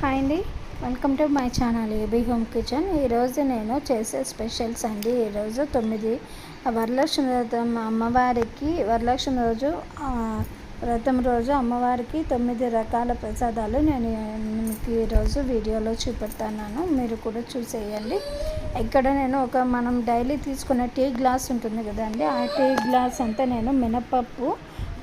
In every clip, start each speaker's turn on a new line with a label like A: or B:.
A: Hi అండి. Welcome to my channel AB home kitchen. ఈరోజు నేను చేసే స్పెషల్స్ అండి. ఈరోజు తొమ్మిది వరలక్ష్మి వ్రతం అమ్మవారికి వరలక్ష్మి రోజు వ్రతం రోజు అమ్మవారికి తొమ్మిది రకాల ప్రసాదాలు నేను మీకు ఈరోజు వీడియోలో చూపెడతాను మీరు కూడా చూసేయండి. ఇక్కడ నేను ఒక మనం డైలీ తీసుకునే టీ గ్లాస్ ఉంటుంది కదండి. ఆ టీ గ్లాస్ అంతా నేను మినపప్పు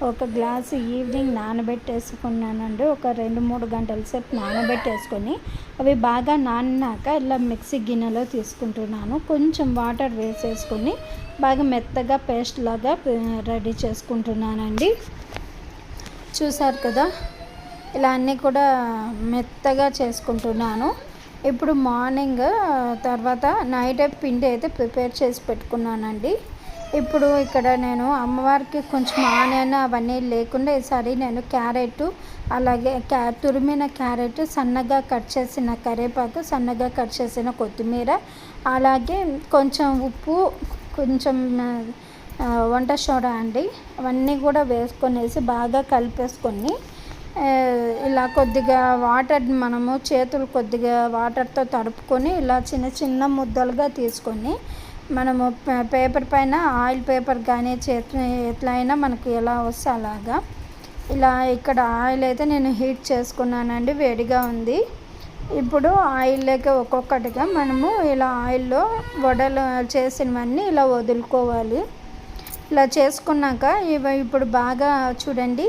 A: ఒక గ్లాసు ఈవినింగ్ నానబెట్టేసుకున్నానండి. ఒక రెండు మూడు గంటల సేపు నానబెట్టేసుకొని అవి బాగా నానినాక ఇలా మిక్సీ గిన్నెలో తీసుకుంటున్నాను. కొంచెం వాటర్ వేసేసుకొని బాగా మెత్తగా పేస్ట్ లాగా రెడీ చేసుకుంటున్నానండి. చూసారు కదా? ఇలా అన్నీ కూడా మెత్తగా చేసుకుంటున్నాను. ఇప్పుడు మార్నింగ్ తర్వాత నైట్ పిండి అయితే ప్రిపేర్ చేసి పెట్టుకున్నానండి. ఇప్పుడు ఇక్కడ నేను అమ్మవారికి కొంచెం ఆనియన్ అవన్నీ లేకుండా ఈసారి నేను క్యారెట్ అలాగే క్యా తురిమిన క్యారెట్ సన్నగా కట్ చేసిన కరివేపాకు సన్నగా కట్ చేసిన కొత్తిమీర అలాగే కొంచెం ఉప్పు కొంచెం వంట సోడా అండి. అవన్నీ కూడా వేసుకొనేసి బాగా కలిపేసుకొని ఇలా కొద్దిగా వాటర్ మనము చేతులు కొద్దిగా వాటర్తో తడుపుకొని ఇలా చిన్న చిన్న ముద్దలుగా తీసుకొని మనము పేపర్ పైన ఆయిల్ పేపర్ కానీ చేతి ఎట్లా అయినా మనకు ఎలా వస్తే అలాగా. ఇలా ఇక్కడ ఆయిల్ అయితే నేను హీట్ చేసుకున్నానండి వేడిగా ఉంది. ఇప్పుడు ఆయిల్లోకి ఒక్కొక్కటిగా మనము ఇలా ఆయిల్లో వడలు చేసినవన్నీ ఇలా వదులుకోవాలి. ఇలా చేసుకున్నాక ఇవి ఇప్పుడు బాగా చూడండి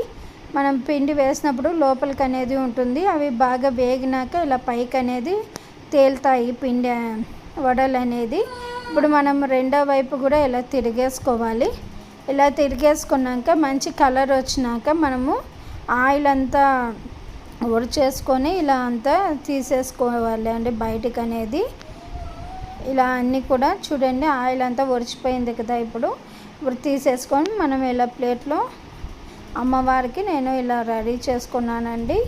A: మనం పిండి వేసినప్పుడు లోపలికి అనేది ఉంటుంది. అవి బాగా వేగినాక ఇలా పైకి అనేది తేలుతాయి పిండి వడలు అనేది. ఇప్పుడు మనం రెండో వైపు కూడా ఇలా తిరిగేసుకోవాలి. ఇలా తిరిగేసుకున్నాక మంచి కలర్ వచ్చినాక మనము ఆయిల్ అంతా ఉడిచేసుకొని ఇలా అంతా తీసేసుకోవాలి. అండి బయటికి అనేది ఇలా అన్నీ కూడా చూడండి ఆయిల్ అంతా ఒరిచిపోయింది కదా ఇప్పుడు. ఇప్పుడు తీసేసుకొని మనం ఇలా ప్లేట్లో అమ్మవారికి నేను ఇలా రెడీ చేసుకున్నానండి.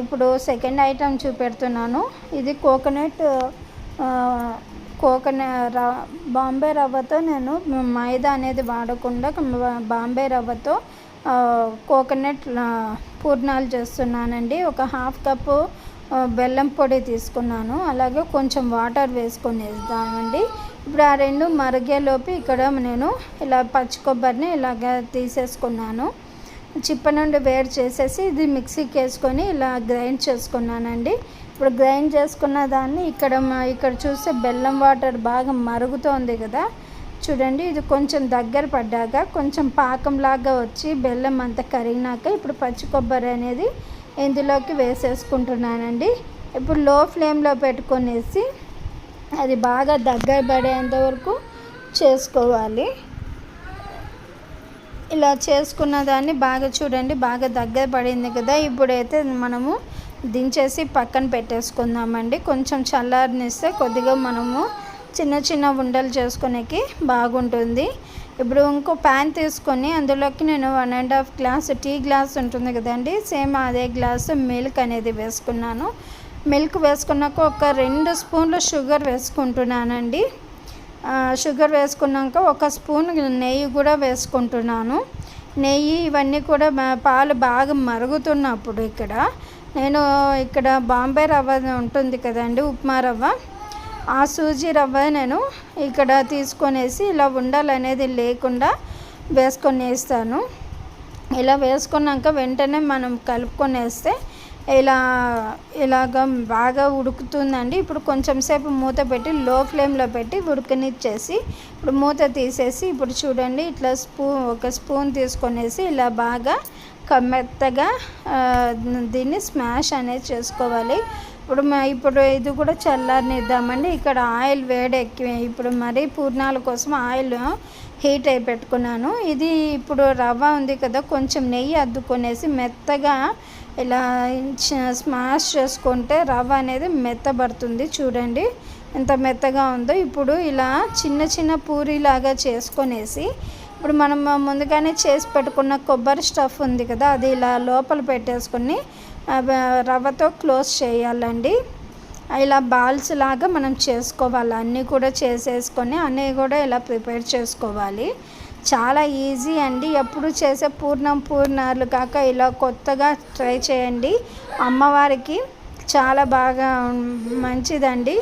A: ఇప్పుడు సెకండ్ ఐటెం చూపెడుతున్నాను. ఇది కోకోనట్ కోకోనట్ ర బాంబే రవ్వతో నేను మైదా అనేది వాడకుండా బాంబే రవ్వతో కోకోనట్ పూర్ణాలు చేస్తున్నానండి. ఒక హాఫ్ కప్పు బెల్లం పొడి తీసుకున్నాను. అలాగే కొంచెం వాటర్ వేసుకొని వేద్దామండి ఇప్పుడు ఆ రెండు మరిగేలోపు ఇక్కడ నేను ఇలా పచ్చి కొబ్బరిని ఇలాగ తీసేసుకున్నాను. చిప్ప నుండి వేరు చేసేసి ఇది మిక్సీకి వేసుకొని ఇలా గ్రైండ్ చేసుకున్నానండి. ఇప్పుడు గ్రైండ్ చేసుకున్న దాన్ని ఇక్కడ మా- ఇక్కడ చూస్తే బెల్లం వాటర్ బాగా మరుగుతోంది కదా. చూడండి ఇది కొంచెం దగ్గర పడ్డాక కొంచెం పాకంలాగా వచ్చి బెల్లం అంతా కరిగినాక ఇప్పుడు పచ్చి కొబ్బరి అనేది ఇందులోకి వేసేసుకుంటున్నానండి. ఇప్పుడు లో ఫ్లేమ్లో పెట్టుకునేసి అది బాగా దగ్గర పడేంత వరకు చేసుకోవాలి. ఇలా చేసుకున్న దాన్ని బాగా చూడండి బాగా దగ్గర పడింది కదా. ఇప్పుడైతే మనము దించేసి పక్కన పెట్టేసుకుందామండి. కొంచెం చల్లారనిస్తే కొద్దిగా మనము చిన్న చిన్న ఉండలు చేసుకునేకి బాగుంటుంది. ఇప్పుడు ఇంకో ప్యాన్ తీసుకొని అందులోకి నేను one and half glass tea glass ఉంటుంది కదండి సేమ్ అదే గ్లాస్ మిల్క్ అనేది వేసుకున్నాను. మిల్క్ వేసుకున్నాక ఒక రెండు స్పూన్లు షుగర్ వేసుకుంటున్నానండి. షుగర్ వేసుకున్నాక ఒక స్పూన్ నెయ్యి కూడా వేసుకుంటున్నాను. నెయ్యి ఇవన్నీ కూడా పాలు బాగా మరుగుతున్నప్పుడు ఇక్కడ నేను ఇక్కడ బాంబే రవ్వ ఉంటుంది కదండి ఉప్మా రవ్వ. ఆ సూజీ రవ్వ నేను ఇక్కడ తీసుకొనేసి ఇలా ఉండాలనేది లేకుండా వేసుకొని వేస్తాను. ఇలా వేసుకున్నాక వెంటనే మనం కలుపుకొని వేస్తే ఇలా ఇలాగ బాగా ఉడుకుతుందండి. ఇప్పుడు కొంచెం సేపు మూత పెట్టి లో ఫ్లేమ్లో పెట్టి ఉడకనిచ్చేసి ఇప్పుడు మూత తీసేసి ఇప్పుడు చూడండి ఇట్లా స్పూన్ ఒక స్పూన్ తీసుకొనేసి ఇలా బాగా మెత్తగా దీన్ని స్మాష్ అనేది చేసుకోవాలి. ఇప్పుడు ఇప్పుడు ఇది కూడా చల్లారనిద్దామండి. ఇక్కడ ఆయిల్ వేడెక్కి ఇప్పుడు మరి పూర్ణాల కోసం ఆయిల్ హీట్ అయి పెట్టుకున్నాను. ఇది ఇప్పుడు రవ్వ ఉంది కదా కొంచెం నెయ్యి అద్దుకొనేసి మెత్తగా ఇలా స్మాష్ చేసుకుంటే రవ్వ అనేది మెత్తబడుతుంది. చూడండి ఎంత మెత్తగా ఉందో. ఇప్పుడు ఇలా చిన్న చిన్న పూరిలాగా చేసుకొనేసి ఇప్పుడు మనం ముందుగానే చేసి పెట్టుకున్న కొబ్బరి స్టఫ్ ఉంది కదా అది ఇలా లోపల పెట్టేసుకొని రవ్వతో క్లోజ్ చేయాలండి. ఇలా బాల్స్ లాగా మనం చేసుకోవాలి అన్నీ కూడా చేసేసుకొని అన్నీ కూడా ఇలా ప్రిపేర్ చేసుకోవాలి. చాలా ఈజీ అండి. ఎప్పుడు చేసే పూర్ణం పూర్ణాలు కాక ఇలా కొత్తగా ట్రై చేయండి. అమ్మవారికి చాలా బాగా మంచిదండి.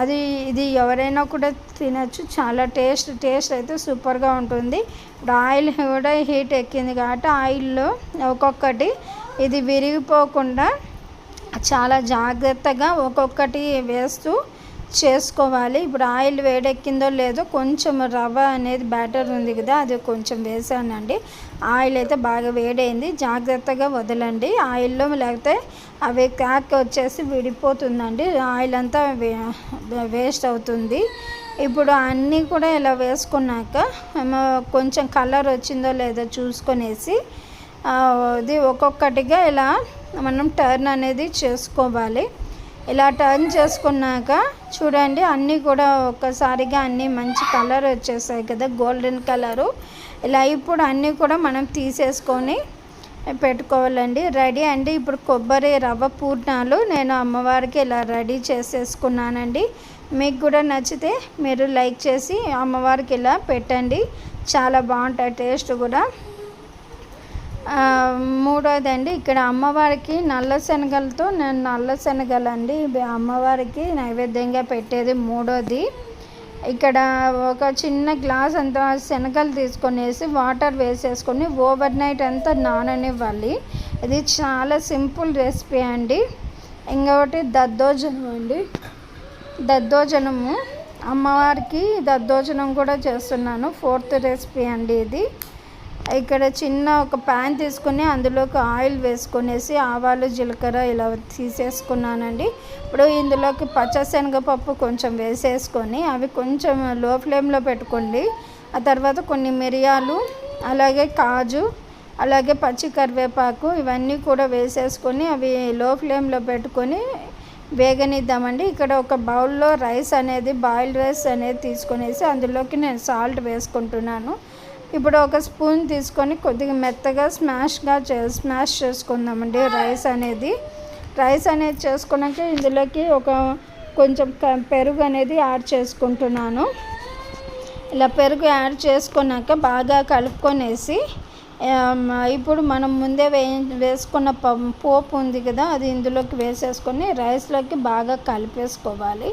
A: అది ఇది ఎవరైనా కూడా తినచ్చు. చాలా టేస్ట్ టేస్ట్ అయితే సూపర్గా ఉంటుంది. ఇప్పుడు ఆయిల్ కూడా హీట్ ఎక్కింది కాబట్టి ఆయిల్లో ఒక్కొక్కటి ఇది విరిగిపోకుండా చాలా జాగ్రత్తగా ఒక్కొక్కటి వేస్తూ చేసుకోవాలి. ఇప్పుడు ఆయిల్ వేడెక్కిందో లేదో కొంచెం రవ్వ అనేది బ్యాటర్ ఉంది కదా అది కొంచెం వేసానండి. ఆయిల్ అయితే బాగా వేడైంది. జాగ్రత్తగా వదలండి. ఆయిల్లో లేకపోతే అవి క్రాక్ వచ్చేసి విడిపోతుందండి. ఆయిల్ అంతా వేస్ట్ అవుతుంది. ఇప్పుడు అన్నీ కూడా ఇలా వేసుకున్నాక కొంచెం కలర్ వచ్చిందో లేదో చూసుకొనేసి ఇది ఒక్కొక్కటిగా ఇలా మనం టర్న్ అనేది చేసుకోవాలి. ఇలా టర్న్ చేసుకున్నాక చూడండి అన్నీ కూడా ఒక్కసారిగా అన్నీ మంచి కలర్ వచ్చేసాయి కదా గోల్డెన్ కలరు ఇలా ఇప్పుడు అన్నీ కూడా మనం తీసేసుకొని పెట్టుకోవాలండి. రెడీ అండి. ఇప్పుడు కొబ్బరి రవ్వ పూర్ణాలు నేను అమ్మవారికి ఇలా రెడీ చేసేసుకున్నానండి. మీకు కూడా నచ్చితే మీరు లైక్ చేసి అమ్మవారికి ఇలా పెట్టండి. చాలా బాగుంటాయి టేస్ట్ కూడా. మూడోదండి అండి ఇక్కడ అమ్మవారికి నల్ల శనగలతో నేను నల్ల శనగలు అండి అమ్మవారికి నైవేద్యంగా పెట్టేది మూడోది. ఇక్కడ ఒక చిన్న గ్లాస్ అంత శనగలు తీసుకొనేసి వాటర్ వేసేసుకొని ఓవర్ నైట్ అంతా నాననివ్వాలి. ఇది చాలా సింపుల్ రెసిపీ అండి. ఇంకొకటి దద్దోజనం అండి. దద్దోజనము అమ్మవారికి దద్దోజనం కూడా చేస్తున్నాను. ఫోర్త్ రెసిపీ అండి ఇది. ఇక్కడ చిన్న ఒక ప్యాన్ తీసుకుని అందులోకి ఆయిల్ వేసుకునేసి ఆవాలు జీలకర్ర ఇలా తీసేసుకున్నానండి. ఇప్పుడు ఇందులోకి పచ్చశనగపప్పు కొంచెం వేసేసుకొని అవి కొంచెం లో ఫ్లేమ్లో పెట్టుకోండి. ఆ తర్వాత కొన్ని మిరియాలు అలాగే కాజు అలాగే పచ్చి కరివేపాకు ఇవన్నీ కూడా వేసేసుకొని అవి లో ఫ్లేమ్లో పెట్టుకొని వేగనిద్దామండి. ఇక్కడ ఒక బౌల్లో రైస్ అనేది బాయిల్డ్ రైస్ అనేది తీసుకునేసి అందులోకి నేను సాల్ట్ వేసుకుంటున్నాను. ఇప్పుడు ఒక స్పూన్ తీసుకొని కొద్దిగా మెత్తగా స్మాష్గా చే స్మాష్ చేసుకుందామండి రైస్ అనేది. రైస్ అనేది చేసుకున్నాక ఇందులోకి ఒక కొంచెం పెరుగు అనేది యాడ్ చేసుకుంటున్నాను. ఇలా పెరుగు యాడ్ చేసుకున్నాక బాగా కలుపుకొనేసి ఇప్పుడు మనం ముందే వే వేసుకున్న పోపు ఉంది కదా అది ఇందులోకి వేసేసుకొని రైస్లోకి బాగా కలిపేసుకోవాలి.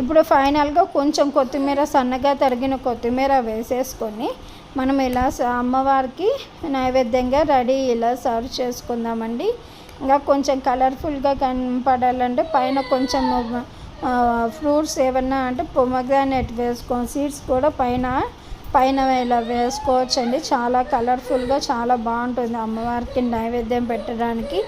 A: ఇప్పుడు ఫైనల్గా కొంచెం కొత్తిమీర సన్నగా తరిగిన కొత్తిమీర వేసేసుకొని మనం ఇలా అమ్మవారికి నైవేద్యంగా రెడీ ఇలా సర్వ్ చేసుకుందామండి. ఇంకా కొంచెం కలర్ఫుల్గా కనపడాలంటే పైన కొంచెం ఫ్రూట్స్ ఏమన్నా అంటే పొమగ్రానెట్ వేసుకో సీడ్స్ కూడా పైన పైన ఇలా వేసుకోవచ్చండి. చాలా కలర్ఫుల్గా చాలా బాగుంటుంది అమ్మవారికి నైవేద్యం పెట్టడానికి.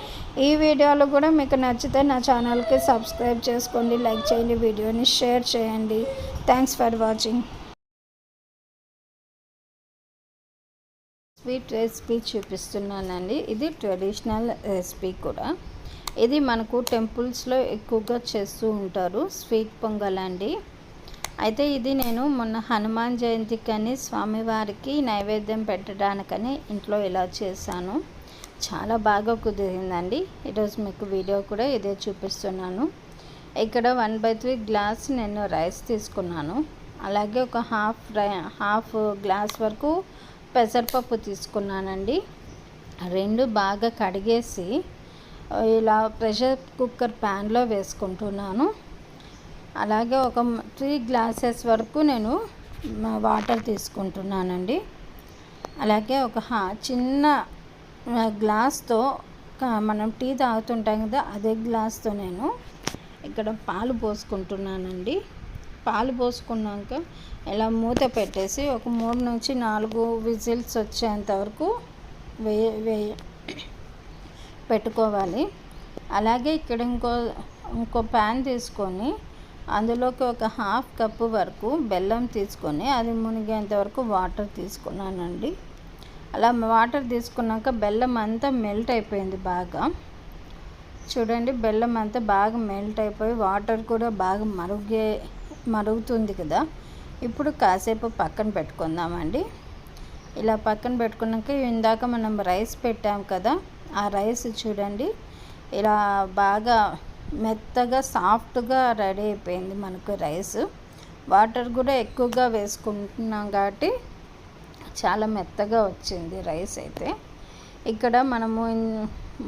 A: ఈ వీడియోలు కూడా మీకు నచ్చితే నా ఛానల్కి సబ్స్క్రైబ్ చేసుకోండి లైక్ చేయండి వీడియోని షేర్ చేయండి. Thanks for watching. Sweet recipe చూపిస్తున్నానండి. ఇది ట్రెడిషనల్ రెసిపీ కూడా. ఇది మనకు టెంపుల్స్లో ఎక్కువగా చేస్తూ ఉంటారు. స్వీట్ పొంగల్ అండి అయితే ఇది నేను మొన్న హనుమాన్ జయంతికని స్వామివారికి నైవేద్యం పెట్టడానికని ఇంట్లో ఇలా చేశాను. చాలా బాగా కుదిరిందండి. ఈరోజు మీకు వీడియో కూడా ఇదే చూపిస్తున్నాను. ఇక్కడ వన్ బై త్రీ గ్లాస్ నేను రైస్ తీసుకున్నాను. అలాగే ఒక హాఫ్ హాఫ్ గ్లాస్ వరకు పెసరపప్పు తీసుకున్నానండి. రెండు బాగా కడిగేసి ఇలా ప్రెషర్ కుక్కర్ ప్యాన్లో వేసుకుంటున్నాను. అలాగే ఒక త్రీ గ్లాసెస్ వరకు నేను వాటర్ తీసుకుంటున్నానండి. అలాగే ఒక చిన్న గ్లాస్తో మనం టీ తాగుతుంటాం కదా అదే గ్లాస్తో నేను ఇక్కడ పాలు పోసుకుంటున్నానండి. పాలు పోసుకున్నాక ఇలా మూత పెట్టేసి ఒక మూడు నుంచి నాలుగు విజిల్స్ వచ్చేంత వరకు వేయ వేయ పెట్టుకోవాలి. అలాగే ఇక్కడ ఇంకో ఇంకో ప్యాన్ తీసుకొని అందులోకి ఒక హాఫ్ కప్పు వరకు బెల్లం తీసుకొని అది మునిగేంత వరకు వాటర్ తీసుకున్నానండి. అలా వాటర్ తీసుకున్నాక బెల్లం అంతా మెల్ట్ అయిపోయింది బాగా. చూడండి బెల్లం అంతా బాగా మెల్ట్ అయిపోయి వాటర్ కూడా బాగా మరుగే మరుగుతుంది కదా. ఇప్పుడు కాసేపు పక్కన పెట్టుకుందామండి. ఇలా పక్కన పెట్టుకున్నాక ఇందాక మనం రైస్ పెట్టాం కదా ఆ రైస్ చూడండి. ఇలా బాగా మెత్తగా సాఫ్ట్గా రెడీ అయిపోయింది మనకు రైస్. వాటర్ కూడా ఎక్కువగా వేసుకుంటున్నాం కాబట్టి చాలా మెత్తగా వచ్చింది రైస్ అయితే. ఇక్కడ మనము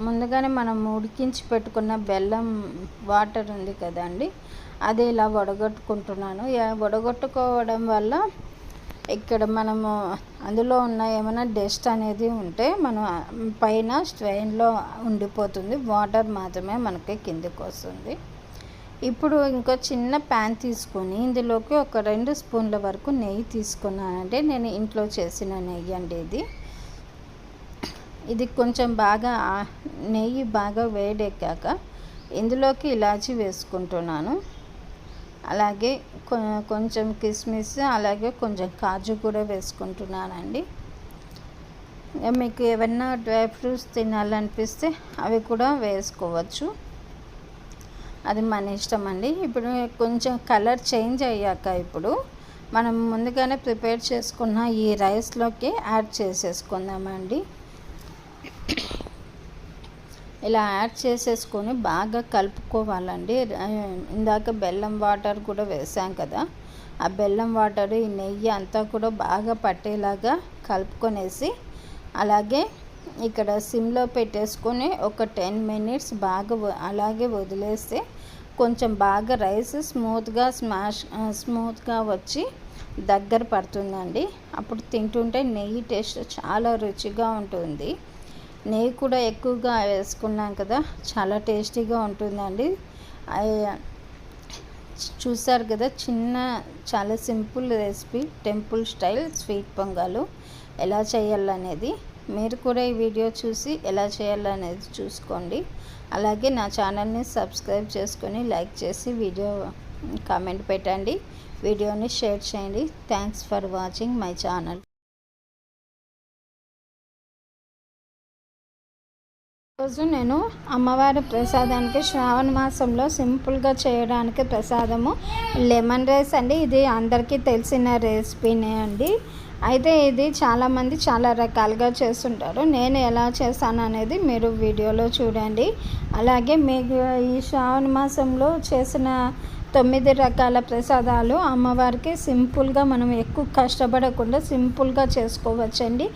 A: ముందుగానే మనం ఉడికించి పెట్టుకున్న బెల్లం వాటర్ ఉంది కదండి. అది ఇలా వడగొట్టుకుంటున్నాను. వడగొట్టుకోవడం వల్ల ఇక్కడ మనము అందులో ఉన్న ఏమైనా డస్ట్ అనేది ఉంటే మనం పైన స్ట్రెయిన్లో ఉండిపోతుంది. వాటర్ మాత్రమే మనకి కిందకు వస్తుంది. ఇప్పుడు ఇంకో చిన్న ప్యాన్ తీసుకొని ఇందులోకి ఒక రెండు స్పూన్ల వరకు నెయ్యి తీసుకున్నానంటే నేను ఇంట్లో చేసిన నెయ్యి అండి ఇది. ఇది కొంచెం బాగా నెయ్యి బాగా వేడెక్కాక ఇందులోకి ఇలాచి వేసుకుంటున్నాను. అలాగే కొంచెం కిస్మిస్ అలాగే కొంచెం కాజు కూడా వేసుకుంటున్నానండి. మీకు ఏమన్నా డ్రై ఫ్రూట్స్ తినాలనిపిస్తే అవి కూడా వేసుకోవచ్చు. అది మన ఇష్టం అండి. ఇప్పుడు కొంచెం కలర్ చేంజ్ అయ్యాక ఇప్పుడు మనం ముందుగానే ప్రిపేర్ చేసుకున్న ఈ రైస్లోకి యాడ్ చేసేసుకుందామండి. ఇలా యాడ్ చేసేసుకొని బాగా కలుపుకోవాలండి. ఇందాక బెల్లం వాటర్ కూడా వేసాం కదా ఆ బెల్లం వాటర్ ఈ నెయ్యి అంతా కూడా బాగా పట్టేలాగా కలుపుకొనేసి అలాగే ఇక్కడ సిమ్లో పెట్టేసుకొని ఒక టెన్ మినిట్స్ బాగా అలాగే వదిలేస్తే కొంచెం బాగా రైస్ స్మూత్గా స్మాష్ స్మూత్గా వచ్చి దగ్గర పడుతుందండి. అప్పుడు తింటుంటే నెయ్యి టేస్ట్ చాలా రుచిగా ఉంటుంది. నెయ్యి కూడా ఎక్కువగా వేసుకున్నాం కదా చాలా టేస్టీగా ఉంటుందండి. చూసారు కదా చిన్న చాలా simple recipe temple style sweet pongal. ఎలా చేయాలనేది మీరు కూడా ఈ వీడియో చూసి ఎలా చేయాలనేది చూసుకోండి. అలాగే నా ఛానల్ని సబ్స్క్రైబ్ చేసుకొని లైక్ చేసి వీడియో కామెంట్ పెట్టండి. వీడియోని షేర్ చేయండి. Thanks for watching my channel. ఈరోజు నేను అమ్మవారి ప్రసాదానికి శ్రావణ మాసంలో సింపుల్గా చేయడానికి ప్రసాదము. లెమన్ రైస్ అండి ఇది అందరికీ తెలిసిన రెసిపీనే అండి. అయితే ఇది చాలామంది చాలా రకాలుగా చేస్తుంటారు. నేను ఎలా చేస్తాను అనేది మీరు వీడియోలో చూడండి. అలాగే మీకు ఈ శ్రావణ మాసంలో చేసిన తొమ్మిది రకాల ప్రసాదాలు అమ్మవారికి సింపుల్గా మనం ఎక్కువ కష్టపడకుండా సింపుల్గా చేసుకోవచ్చండి.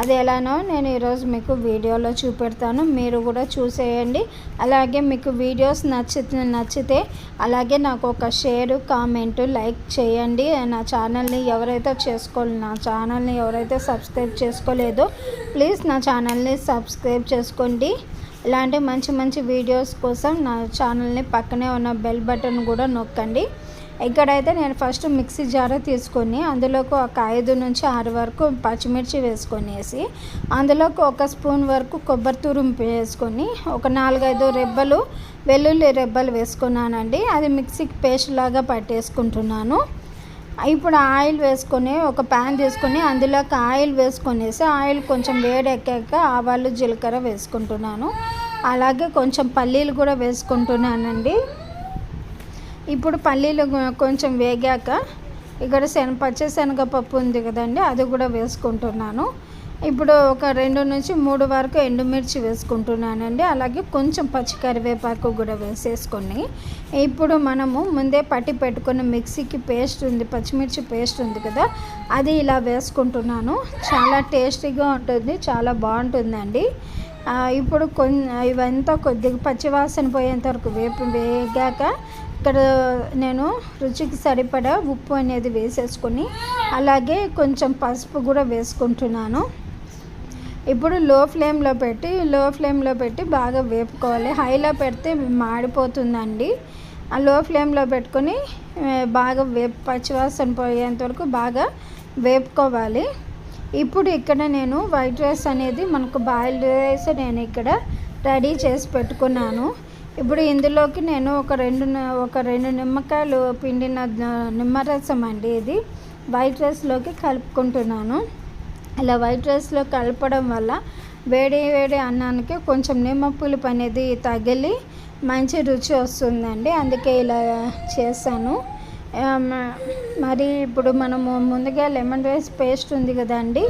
A: అది ఎలానో నేను ఈరోజు మీకు వీడియోలో చూపెడతాను. మీరు కూడా చూసేయండి. అలాగే మీకు వీడియోస్ నచ్చి నచ్చితే అలాగే నాకు ఒక షేర్ కామెంట్ లైక్ చేయండి. నా ఛానల్ని ఎవరైతే చేసుకోవాలి నా ఛానల్ని ఎవరైతే సబ్స్క్రైబ్ చేసుకోలేదో ప్లీజ్ నా ఛానల్ని సబ్స్క్రైబ్ చేసుకోండి. ఇలాంటి మంచి మంచి వీడియోస్ కోసం నా ఛానల్ని పక్కనే ఉన్న బెల్ బటన్ కూడా నొక్కండి. ఇక్కడైతే నేను ఫస్ట్ మిక్సీ జార తీసుకొని అందులోకి ఒక ఐదు నుంచి ఆరు వరకు పచ్చిమిర్చి వేసుకొనేసి అందులోకి ఒక స్పూన్ వరకు కొబ్బరి తురుము వేసుకొని ఒక నాలుగైదు రెబ్బలు వెల్లుల్లి రెబ్బలు వేసుకున్నానండి. అది మిక్సీకి పేస్ట్ లాగా పట్టేసుకుంటున్నాను. ఇప్పుడు ఆయిల్ వేసుకొని ఒక ప్యాన్ తీసుకొని అందులోకి ఆయిల్ వేసుకొనేసి ఆయిల్ కొంచెం వేడెక్కాక ఆవాలు జీలకర్ర వేసుకుంటున్నాను. అలాగే కొంచెం పల్లీలు కూడా వేసుకుంటున్నానండి. ఇప్పుడు పల్లీలు కొంచెం వేగాక ఇక్కడ శన పచ్చిశనగపప్పు ఉంది కదండి అది కూడా వేసుకుంటున్నాను. ఇప్పుడు ఒక రెండు నుంచి మూడు వరకు ఎండుమిర్చి వేసుకుంటున్నానండి. అలాగే కొంచెం పచ్చి కరివేపాకు కూడా వేసేసుకొని ఇప్పుడు మనము ముందే పట్టి పెట్టుకున్న మిక్సీకి పేస్ట్ ఉంది పచ్చిమిర్చి పేస్ట్ ఉంది కదా అది ఇలా వేసుకుంటున్నాను. చాలా టేస్టీగా ఉంటుంది చాలా బాగుంటుందండి. ఇప్పుడు కొన్ని ఇవంతా కొద్దిగా పచ్చివాసన పోయేంత వరకు వేపు వేగాక ఇక్కడ నేను రుచికి సరిపడా ఉప్పు అనేది వేసేసుకొని అలాగే కొంచెం పసుపు కూడా వేసుకుంటున్నాను. ఇప్పుడు లో ఫ్లేమ్లో పెట్టి లో ఫ్లేమ్లో పెట్టి బాగా వేపుకోవాలి. హైలో పెడితే మాడిపోతుందండి. ఆ లో ఫ్లేమ్లో పెట్టుకొని బాగా వేపు పచ్చివాసన పోయేంత వరకు బాగా వేపుకోవాలి. ఇప్పుడు ఇక్కడ నేను వైట్ రైస్ అనేది మనకు బాయిల్డ్ రైస్ నేను ఇక్కడ రెడీ చేసి పెట్టుకున్నాను. ఇప్పుడు ఇందులోకి నేను ఒక రెండు ఒక రెండు నిమ్మకాయలు పిండిన నిమ్మరసం అండి ఇది. వైట్ రైస్లోకి కలుపుకుంటున్నాను. ఇలా వైట్ రైస్లో కలపడం వల్ల వేడి వేడి అన్నానికి కొంచెం నిమ్మ పులుపు అనేది తగిలి మంచి రుచి వస్తుందండి. అందుకే ఇలా చేశాను. మరి ఇప్పుడు మనము ముందుగా లెమన్ రైస్ పేస్ట్ ఉంది కదండి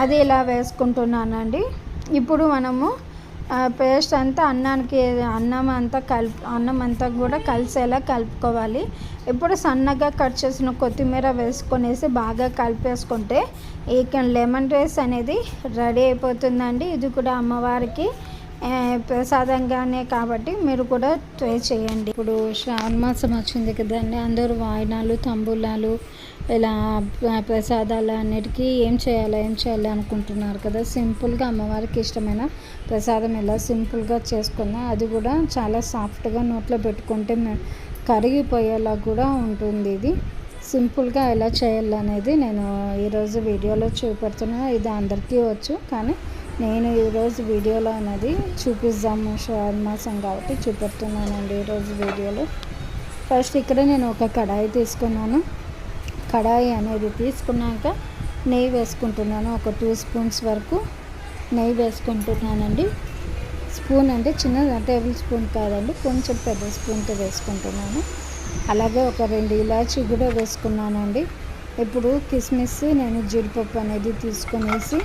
A: అది ఇలా వేసుకుంటున్నానండి. ఇప్పుడు మనము పేస్ట్ అంతా అన్నానికి అన్నం అంతా కలుపు అన్నం అంతా కూడా కలిసేలా కలుపుకోవాలి. ఇప్పుడు సన్నగా కట్ చేసిన కొత్తిమీర వేసుకొనేసి బాగా కలిపేసుకుంటే ఈ లెమన్ రైస్ అనేది రెడీ అయిపోతుందండి. ఇది కూడా అమ్మవారికి ప్రసాదంగానే కాబట్టి మీరు కూడా ట్రై చేయండి. ఇప్పుడు శ్రావణ మాసం వచ్చింది కదండి. అందరూ వాయినాలు తంబూలాలు ఇలా ప్రసాదాలు అన్నిటికీ ఏం చేయాలి ఏం చేయాలి అనుకుంటున్నారు కదా? సింపుల్గా అమ్మవారికి ఇష్టమైన ప్రసాదం ఇలా సింపుల్గా చేసుకున్నా అది కూడా చాలా సాఫ్ట్గా నోట్లో పెట్టుకుంటే కరిగిపోయేలా కూడా ఉంటుంది ఇది. సింపుల్గా ఎలా చేయాలనేది నేను ఈరోజు వీడియోలో చూపెడుతున్నాను ఇది అందరికీ వచ్చు కానీ నేను ఈరోజు వీడియోలో అనేది చూపిద్దాము. షర్మాసం కాబట్టి చూపెడుతున్నానండి ఈరోజు వీడియోలో. ఫస్ట్ ఇక్కడ నేను ఒక కడాయి తీసుకున్నాను. కడాయి అనేది తీసుకున్నాక నెయ్యి వేసుకుంటున్నాను. ఒక టూ స్పూన్స్ వరకు నెయ్యి వేసుకుంటున్నానండి. స్పూన్ అంటే చిన్న టేబుల్ స్పూన్ కాదండి కొంచెం పెద్ద స్పూన్తో వేసుకుంటున్నాను. అలాగే ఒక రెండు ఇలాచి కూడా వేసుకున్నానండి. ఇప్పుడు కిస్మిస్ నేను జీడిపప్పు అనేది తీసుకునేసి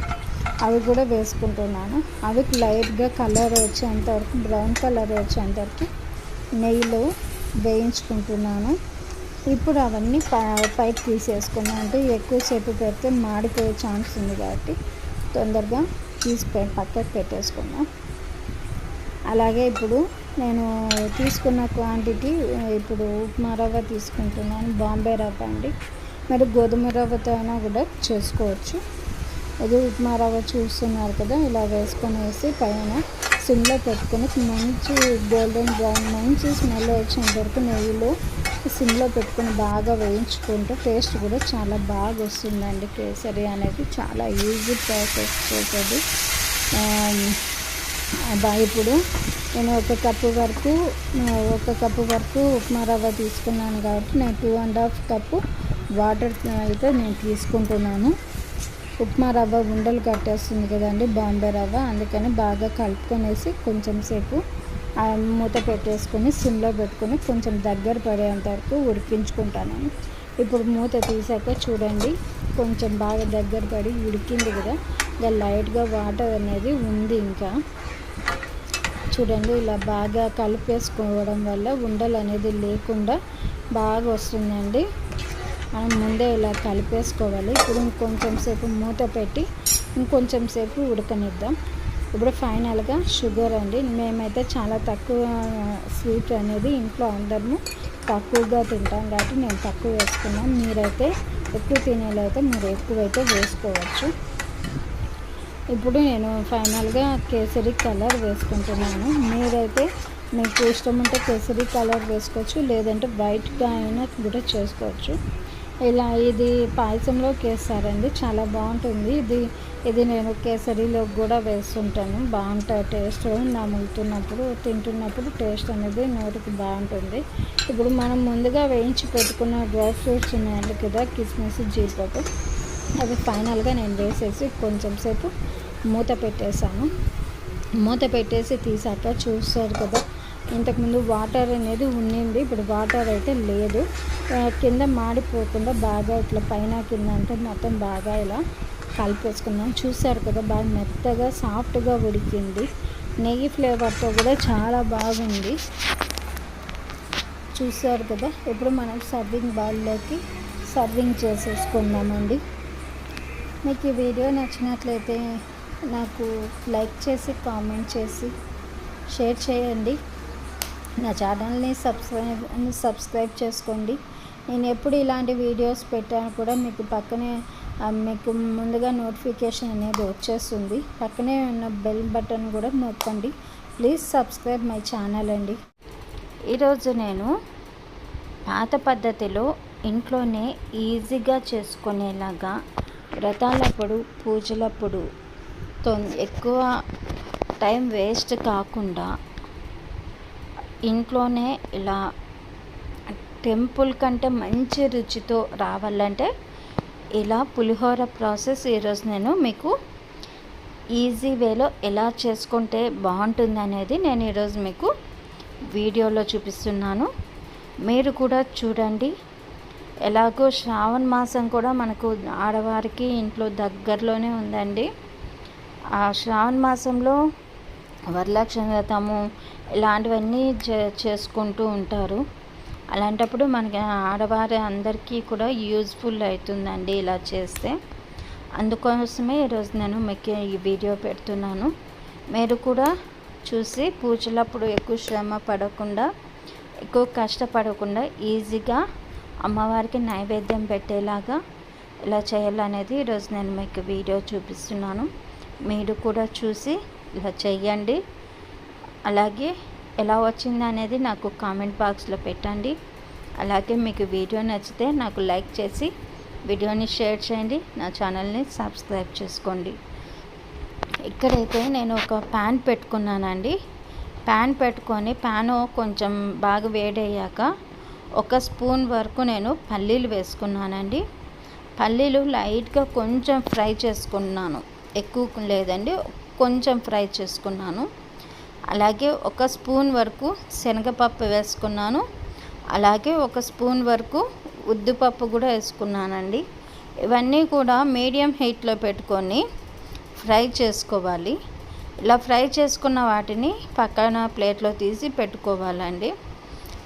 A: అవి కూడా వేసుకుంటున్నాను. అవి లైట్గా కలర్ వచ్చేంతవరకు బ్రౌన్ కలర్ వచ్చేంతవరకు నెయ్యిలో వేయించుకుంటున్నాను. ఇప్పుడు అవన్నీ పైకి తీసేసుకున్నాను అంటే ఎక్కువసేపు పెడితే మాడిపోయే ఛాన్స్ ఉంది కాబట్టి తొందరగా తీసి పక్కకు పెట్టేసుకున్నాను అలాగే ఇప్పుడు నేను తీసుకున్న క్వాంటిటీ ఇప్పుడు ఉప్మా రవ్వ తీసుకుంటున్నాను బాంబే రవ్వ అండి. మరి గోధుమ రవ్వతో అయినా కూడా చేసుకోవచ్చు. ఇది ఉప్మా రవ్వ చూస్తున్నారు కదా ఇలా వేసుకొని వేసి పైన సిమ్లో పెట్టుకొని మంచి గోల్డెన్ బ్రౌన్ మంచి స్మెల్ వచ్చేంత వరకు నెయ్యిలో సిమ్లో పెట్టుకొని బాగా వేయించుకుంటే టేస్ట్ కూడా చాలా బాగా వస్తుందండి. కేసరి అనేది చాలా ఈజీ ప్రాసెస్ చేసేది ఇప్పుడు నేను ఒక కప్పు వరకు ఒక కప్పు వరకు ఉప్మా రవ్వ తీసుకున్నాను కాబట్టి నేను two and half cup water అయితే నేను తీసుకుంటున్నాను. ఉప్మా రవ్వ ఉండలు కట్టేస్తుంది కదండి బాంబే రవ్వ. అందుకని బాగా కలుపుకొనేసి కొంచెం సేపు మూత పెట్టేసుకొని సిమ్లో పెట్టుకొని కొంచెం దగ్గర పడేంత వరకు ఉడికించుకుంటాను. ఇప్పుడు మూత తీసాక చూడండి కొంచెం బాగా దగ్గర పడి ఉడికింది కదా. ఇంకా లైట్గా వాటర్ అనేది ఉంది ఇంకా. చూడండి ఇలా బాగా కలిపేసుకోవడం వల్ల ఉండలు అనేది లేకుండా బాగా వస్తుందండి. మనం ముందే ఇలా కలిపేసుకోవాలి. ఇప్పుడు ఇంకొంచెం సేపు మూత పెట్టి ఇంకొంచెం సేపు ఉడకనిద్దాం. ఇప్పుడు ఫైనల్గా షుగర్ అండి. మేమైతే చాలా తక్కువ స్వీట్ అనేది ఇంట్లో అందరము తక్కువగా తింటాం కాబట్టి నేను తక్కువ వేసుకున్నాను మీరైతే ఎక్కువ తినేలైతే మీరు ఎక్కువైతే వేసుకోవచ్చు. ఇప్పుడు నేను ఫైనల్గా కేసరి కలర్ వేసుకుంటున్నాను. మీరైతే మీకు ఇష్టం ఉంటే కేసరి కలర్ వేసుకోవచ్చు లేదంటే వైట్గా అయినా కూడా చేసుకోవచ్చు. ఇలా ఇది పాయసంలో వేస్తారండి చాలా బాగుంటుంది. ఇది ఇది నేను కేసరిలో కూడా వేస్తుంటాను. బాగుంటుంది టేస్ట్. నములుతున్నప్పుడు తింటున్నప్పుడు టేస్ట్ అనేది నోటికి బాగుంటుంది. ఇప్పుడు మనం ముందుగా వేయించి పెట్టుకున్న డ్రై ఫ్రూట్స్ ఉన్నాయండి కదా కిస్మిస్ జీడిపప్పు. అవి ఫైనల్గా నేను వేసేసి కొంచెం సేపు మూత పెట్టేశాను. మూత పెట్టేసి తీసాక చూస్తారు కదా ఇంతకుముందు వాటర్ అనేది ఉండింది ఇప్పుడు వాటర్ అయితే లేదు. కింద మాడిపోకుండా బాగా ఇట్లా పైన కింద అంటే మొత్తం బాగా ఇలా కలిపేసుకున్నాం చూసారు కదా బాగా మెత్తగా సాఫ్ట్గా ఉడికింది. నెయ్యి ఫ్లేవర్తో కూడా చాలా బాగుంది. చూసారు కదా ఇప్పుడు మనం సర్వింగ్ బౌల్లోకి సర్వింగ్ చేసేసుకుందామండి. మీకు ఈ వీడియో నచ్చినట్లయితే నాకు లైక్ చేసి కామెంట్ చేసి షేర్ చేయండి. నా ఛానల్ని సబ్స్క్రైబ్ సబ్స్క్రైబ్ చేసుకోండి. నేను ఎప్పుడు ఇలాంటి వీడియోస్ పెట్టాను కూడా మీకు పక్కనే మీకు ముందుగా నోటిఫికేషన్ అనేది వచ్చేస్తుంది. పక్కనే ఉన్న బెల్ బటన్ కూడా నొక్కండి. ప్లీజ్ సబ్స్క్రైబ్ మై ఛానల్ అండి. ఈరోజు నేను పాత పద్ధతిలో ఇంట్లోనే ఈజీగా చేసుకునేలాగా వ్రతాలప్పుడు పూజలప్పుడు ఎక్కువ టైం వేస్ట్ కాకుండా ఇంట్లోనే ఇలా టెంపుల్ కంటే మంచి రుచితో రావాలంటే ఇలా పులిహోర ప్రాసెస్ ఈరోజు నేను మీకు ఈజీ వేలో ఎలా చేసుకుంటే బాగుంటుంది అనేది నేను ఈరోజు మీకు వీడియోలో చూపిస్తున్నాను. మీరు కూడా చూడండి. ఎలాగో శ్రావణ మాసం కూడా మనకు ఆడవారికి ఇంట్లో దగ్గరలోనే ఉందండి. ఆ శ్రావణ మాసంలో వరలక్ష్మి వ్రతము ఇలాంటివన్నీ చే చేసుకుంటూ ఉంటారు. అలాంటప్పుడు మనకి ఆడవారి అందరికీ కూడా యూజ్ఫుల్ అవుతుందండి ఇలా చేస్తే. అందుకోసమే ఈరోజు నేను మీకు ఈ వీడియో పెడుతున్నాను. మీరు కూడా చూసి పూజలప్పుడు ఎక్కువ శ్రమ పడకుండా ఎక్కువ కష్టపడకుండా ఈజీగా అమ్మవారికి నైవేద్యం పెట్టేలాగా ఇలా చేయాలనేది ఈరోజు నేను మీకు వీడియో చూపిస్తున్నాను. మీరు కూడా చూసి ఇలా చేయండి అలాగే ఎలా వచ్చింది అనేది నాకు కామెంట్ బాక్స్లో పెట్టండి. అలాగే మీకు వీడియో నచ్చితే నాకు లైక్ చేసి వీడియోని షేర్ చేయండి. నా ఛానల్ని సబ్స్క్రైబ్ చేసుకోండి. ఇక్కడైతే నేను ఒక ప్యాన్ పెట్టుకున్నానండి. ప్యాన్ పెట్టుకొని ప్యాను కొంచెం బాగా వేడయ్యాక ఒక స్పూన్ వరకు నేను పల్లీలు వేసుకున్నానండి. పల్లీలు లైట్గా కొంచెం ఫ్రై చేసుకున్నాను. ఎక్కువ లేదండి కొంచెం ఫ్రై చేసుకున్నాను. అలాగే ఒక స్పూన్ వరకు శనగపప్పు వేసుకున్నాను. అలాగే ఒక స్పూన్ వరకు ఉద్దిపప్పు కూడా వేసుకున్నానండి. ఇవన్నీ కూడా మీడియం హీట్లో పెట్టుకొని ఫ్రై చేసుకోవాలి. ఇలా ఫ్రై చేసుకున్న వాటిని పక్కన ప్లేట్లో తీసి పెట్టుకోవాలండి.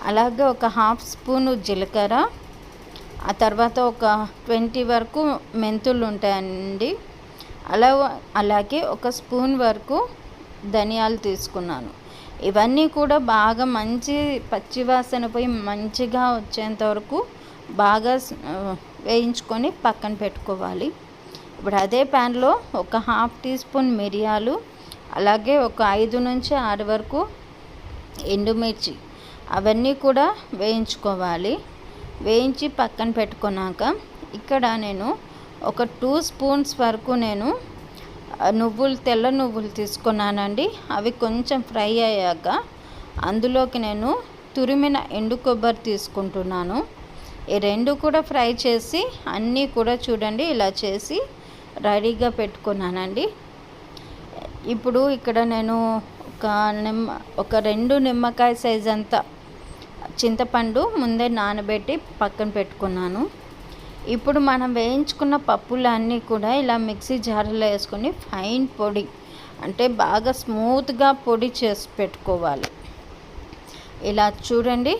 A: అలాగే ఒక హాఫ్ స్పూన్ జీలకర్ర ఆ తర్వాత ఒక ట్వంటీ వరకు మెంతులు ఉంటాయండి. అలా అలాగే ఒక స్పూన్ వరకు ధనియాలు తీసుకున్నాను. ఇవన్నీ కూడా బాగా మంచి పచ్చివాసన పోయి మంచిగా వచ్చేంత వరకు బాగా వేయించుకొని పక్కన పెట్టుకోవాలి. ఇప్పుడు అదే ప్యాన్లో ఒక హాఫ్ టీ స్పూన్ మిరియాలు అలాగే ఒక ఐదు నుంచి ఆరు వరకు ఎండుమిర్చి అవన్నీ కూడా వేయించుకోవాలి. వేయించి పక్కన పెట్టుకున్నాక ఇక్కడ నేను ఒక టూ స్పూన్స్ వరకు నేను నువ్వులు తెల్ల నువ్వులు తీసుకున్నానండి. అవి కొంచెం ఫ్రై అయ్యాక అందులోకి నేను తురిమిన ఎండు కొబ్బరి తీసుకుంటున్నాను. ఈ రెండు కూడా ఫ్రై చేసి అన్నీ కూడా చూడండి ఇలా చేసి రెడీగా పెట్టుకున్నానండి. ఇప్పుడు ఇక్కడ నేను ఒక నిమ్మ ఒక రెండు నిమ్మకాయ సైజ్ అంతా చింతపండు ముందే నానబెట్టి పక్కన పెట్టుకున్నాను. ఇప్పుడు మనం వేయించుకున్న పప్పులన్నీ కూడా ఇలా మిక్సీ జార్లో వేసుకొని ఫైన్ పొడి అంటే బాగా స్మూత్గా పొడి చేసి పెట్టుకోవాలి. ఇలా చూడండి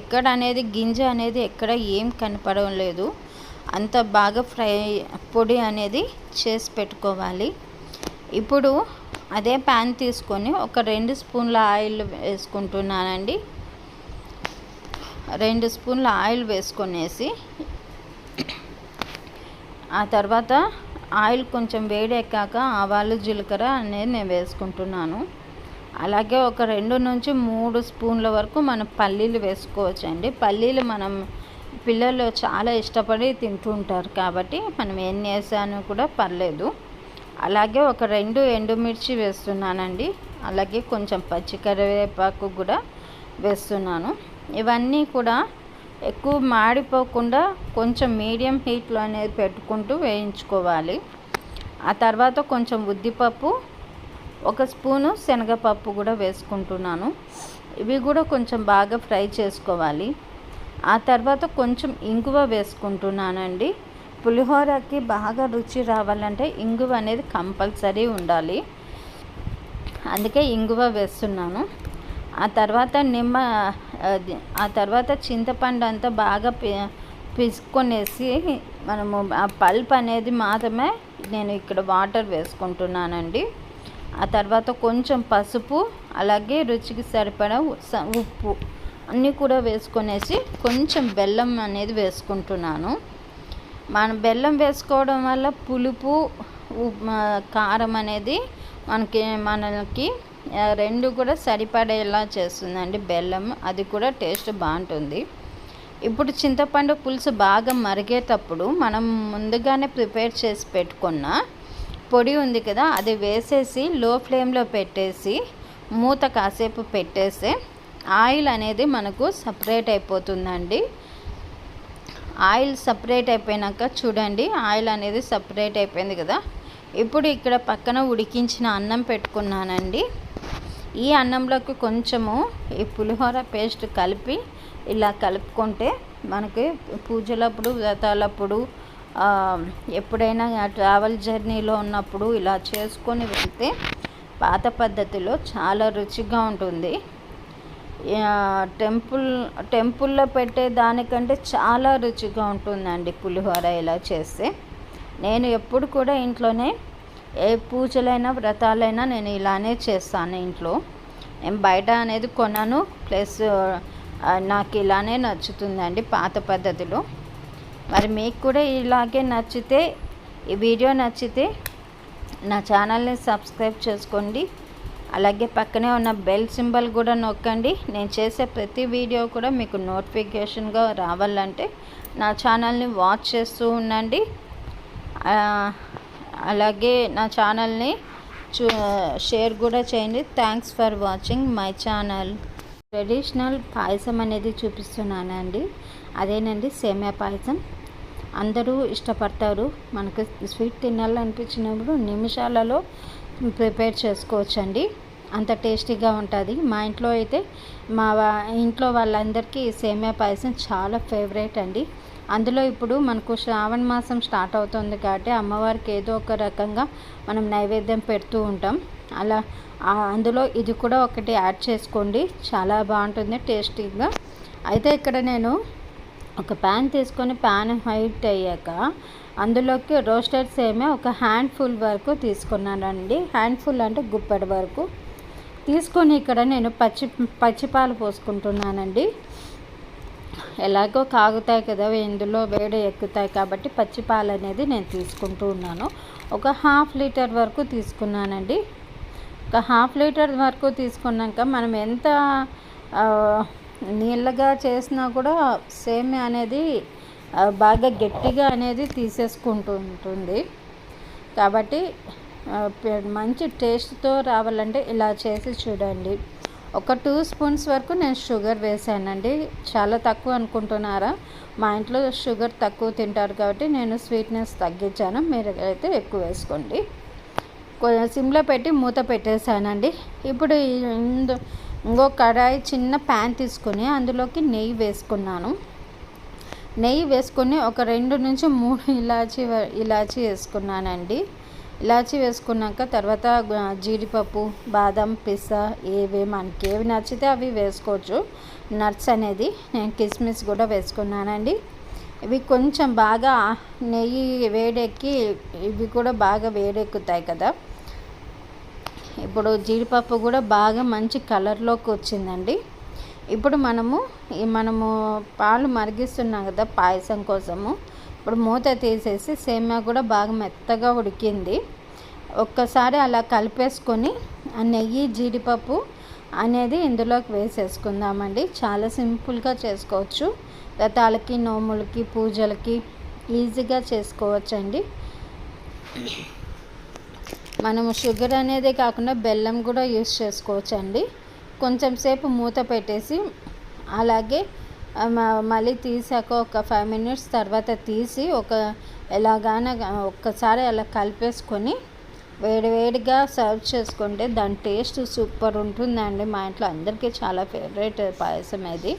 A: ఎక్కడ అనేది గింజ అనేది ఎక్కడ ఏం కనపడడం లేదు. అంత బాగా ఫ్రై పొడి అనేది చేసి పెట్టుకోవాలి. ఇప్పుడు అదే ప్యాన్ తీసుకొని ఒక రెండు స్పూన్ల ఆయిల్ వేసుకుంటున్నానండి. రెండు స్పూన్ల ఆయిల్ వేసుకొనేసి ఆ తర్వాత ఆయిల్ కొంచెం వేడెక్కాక ఆవాలు జీలకర్ర అనేది నేను వేసుకుంటున్నాను. అలాగే ఒక రెండు నుంచి మూడు స్పూన్ల వరకు మనం పల్లీలు వేసుకోవచ్చండి. పల్లీలు మనం పిల్లలు చాలా ఇష్టపడి తింటుంటారు కాబట్టి మనం ఎన్ని వేసాను కూడా పర్లేదు. అలాగే ఒక రెండు ఎండుమిర్చి వేస్తున్నానండి. అలాగే కొంచెం పచ్చి కరివేపాకు కూడా వేస్తున్నాను. ఇవన్నీ కూడా ఎక్కువ మాడిపోకుండా కొంచెం మీడియం హీట్లో అనేది పెట్టుకుంటూ వేయించుకోవాలి. ఆ తర్వాత కొంచెం ఉద్దిపప్పు ఒక స్పూను శనగపప్పు కూడా వేసుకుంటున్నాను. ఇవి కూడా కొంచెం బాగా ఫ్రై చేసుకోవాలి. ఆ తర్వాత కొంచెం ఇంగువ వేసుకుంటున్నానండి. పులిహోరకి బాగా రుచి రావాలంటే ఇంగువ అనేది కంపల్సరీ ఉండాలి. అందుకే ఇంగువ వేస్తున్నాను. ఆ తర్వాత నిమ్మ ఆ తర్వాత చింతపండు అంతా బాగా పిసుకొనేసి మనము ఆ పల్ప్ అనేది మాత్రమే నేను ఇక్కడ వాటర్ వేసుకుంటున్నానండి. ఆ తర్వాత కొంచెం పసుపు అలాగే రుచికి సరిపడా ఉప్పు అన్నీ కూడా వేసుకొనేసి కొంచెం బెల్లం అనేది వేసుకుంటున్నాను. మన బెల్లం వేసుకోవడం వల్ల పులుపు కారం అనేది మనకి మనకి రెండు కూడా సరిపడేలా చేస్తుందండి బెల్లం. అది కూడా టేస్ట్ బాగుంటుంది. ఇప్పుడు చింతపండు పులుసు బాగా మరిగేటప్పుడు మనం ముందుగానే ప్రిపేర్ చేసి పెట్టుకున్న పొడి ఉంది కదా అది వేసేసి లో ఫ్లేమ్లో పెట్టేసి మూత కాసేపు పెట్టేస్తే ఆయిల్ అనేది మనకు సపరేట్ అయిపోతుందండి. ఆయిల్ సపరేట్ అయిపోయినాక చూడండి ఆయిల్ అనేది సపరేట్ అయిపోయింది కదా. ఇప్పుడు ఇక్కడ పక్కన ఉడికించిన అన్నం పెట్టుకున్నానండి. ఈ అన్నంలోకి కొంచెము ఈ పులిహోర పేస్ట్ కలిపి ఇలా కలుపుకుంటే మనకి పూజలప్పుడు వ్రతాలప్పుడు ఎప్పుడైనా ట్రావెల్ జర్నీలో ఉన్నప్పుడు ఇలా చేసుకొని వెళ్తే పాత పద్ధతిలో చాలా రుచిగా ఉంటుంది. టెంపుల్ టెంపుల్లో పెట్టే దానికంటే చాలా రుచిగా ఉంటుందండి పులిహోర ఇలా చేస్తే. నేను ఎప్పుడు కూడా ఇంట్లోనే ఏ పూజలైనా వ్రతాలైనా నేను ఇలానే చేస్తాను ఇంట్లో. నేను బయట అనేది కొన్నాను ప్లస్ నాకు ఇలానే నచ్చుతుందండి పాత పద్ధతిలో. మరి మీకు కూడా ఇలాగే నచ్చితే ఈ వీడియో నచ్చితే నా ఛానల్ని సబ్స్క్రైబ్ చేసుకోండి. అలాగే పక్కనే ఉన్న బెల్ సింబల్ కూడా నొక్కండి. నేను చేసే ప్రతి వీడియో కూడా మీకు నోటిఫికేషన్గా రావాలంటే నా ఛానల్ని వాచ్ చేస్తూ ఉండండి. అలాగే నా ఛానల్ని చూ షేర్ కూడా చేయండి. Thanks for watching my channel traditional payasam అనేది చూపిస్తున్నానండి. అదేనండి సేమియా పాయసం. అందరూ ఇష్టపడతారు. మనకు స్వీట్ తినాలనిపించినప్పుడు నిమిషాలలో ప్రిపేర్ చేసుకోవచ్చండి. అంత టేస్టీగా ఉంటుంది. మా ఇంట్లో అయితే మా ఇంట్లో వాళ్ళందరికీ సేమియా పాయసం చాలా ఫేవరెట్ అండి. అందులో ఇప్పుడు మనకు శ్రావణ మాసం స్టార్ట్ అవుతుంది కాబట్టి అమ్మవారికి ఏదో ఒక రకంగా మనం నైవేద్యం పెడుతూ ఉంటాం. అలా అందులో ఇది కూడా ఒకటి యాడ్ చేసుకోండి. చాలా బాగుంటుంది టేస్టీగా. అయితే ఇక్కడ నేను ఒక ప్యాన్ తీసుకొని ప్యాన్ హైట్ అయ్యాక అందులోకి రోస్టెడ్ సేమే ఒక హ్యాండ్ఫుల్ వరకు తీసుకున్నానండి. హ్యాండ్ఫుల్ అంటే గుప్పెడు వరకు. తీసుకొని ఇక్కడ నేను పచ్చి పచ్చిపాలు పోసుకుంటున్నానండి. ఎలాగో కాగుతాయి కదా ఇందులో వేడి ఎక్కుతాయి కాబట్టి పచ్చిపాలు అనేది నేను తీసుకుంటూ ఉన్నాను. ఒక హాఫ్ లీటర్ వరకు తీసుకున్నానండి. ఒక హాఫ్ లీటర్ వరకు తీసుకున్నాక మనం ఎంత నీళ్ళగా చేసినా కూడా సేమ్ అనేది బాగా గట్టిగా అనేది తీసేసుకుంటూ ఉంటుంది. కాబట్టి మంచి టేస్ట్తో రావాలంటే ఇలా చేసి చూడండి. ఒక టూ స్పూన్స్ వరకు నేను షుగర్ వేసానండి. చాలా తక్కువ అనుకుంటున్నారా? మా ఇంట్లో షుగర్ తక్కువ తింటారు కాబట్టి నేను స్వీట్నెస్ తగ్గించాను. మీరు అయితే ఎక్కువ వేసుకోండి. సిమ్లో పెట్టి మూత పెట్టేశానండి. ఇప్పుడు ఇంకో కడాయి చిన్న ప్యాన్ తీసుకుని అందులోకి నెయ్యి వేసుకున్నాను. నెయ్యి వేసుకొని ఒక రెండు నుంచి మూడు ఇలాచి ఇలాచి వేసుకున్నానండి. ఇలాచి వేసుకున్నాక తర్వాత జీడిపప్పు బాదం పిస్తా ఏవి మనకి ఏవి నచ్చితే అవి వేసుకోవచ్చు. నట్స్ అనేది నేను కిస్మిస్ కూడా వేసుకున్నానండి. ఇవి కొంచెం బాగా నెయ్యి వేడెక్కి ఇవి కూడా బాగా వేడెక్కుతాయి కదా. ఇప్పుడు జీడిపప్పు కూడా బాగా మంచి కలర్లోకి వచ్చిందండి. ఇప్పుడు మనము మనము పాలు మరిగిస్తున్నాం కదా పాయసం కోసము. ఇప్పుడు మూత తీసేసి సేమ్యా కూడా బాగా మెత్తగా ఉడికింది. ఒక్కసారి అలా కలిపేసుకొని ఆ నెయ్యి జీడిపప్పు అనేది ఇందులోకి వేసేసుకుందామండి. చాలా సింపుల్గా చేసుకోవచ్చు. రథాలకి నోములకి పూజలకి ఈజీగా చేసుకోవచ్చండి. మనము షుగర్ అనేది కాకుండా బెల్లం కూడా యూస్ చేసుకోవచ్చండి. కొంచెం సేపు మూత పెట్టేసి అలాగే మళ్ళీ తీసాక ఒక ఫైవ్ మినిట్స్ తర్వాత తీసి ఒక ఎలాగాన ఒక్కసారి అలా కలిపేసుకొని వేడివేడిగా సర్వ్ చేసుకుంటే దాని టేస్ట్ సూపర్ ఉంటుందండి. మా ఇంట్లో అందరికీ చాలా ఫేవరెట్ పాయసం అది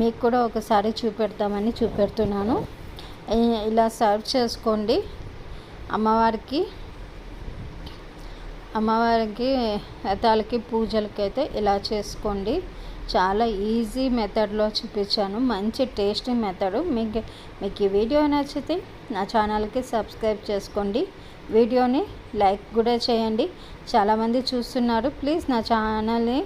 A: మీకు కూడా ఒకసారి చూపెడతామని చూపెడుతున్నాను. ఇలా సర్వ్ చేసుకోండి. అమ్మవారికి అమ్మవారికి వ్రతాలకి పూజలకి అయితే ఇలా చేసుకోండి. చాలా ఈజీ మెథడ్లో చూపించాను. మంచి టేస్టీ మెథడ్ మీకు మీకు ఈ వీడియో నచ్చితే నా ఛానల్కి సబ్స్క్రైబ్ చేసుకోండి. వీడియోని లైక్ కూడా చేయండి. చాలామంది చూస్తున్నారు. ప్లీజ్ నా ఛానల్ని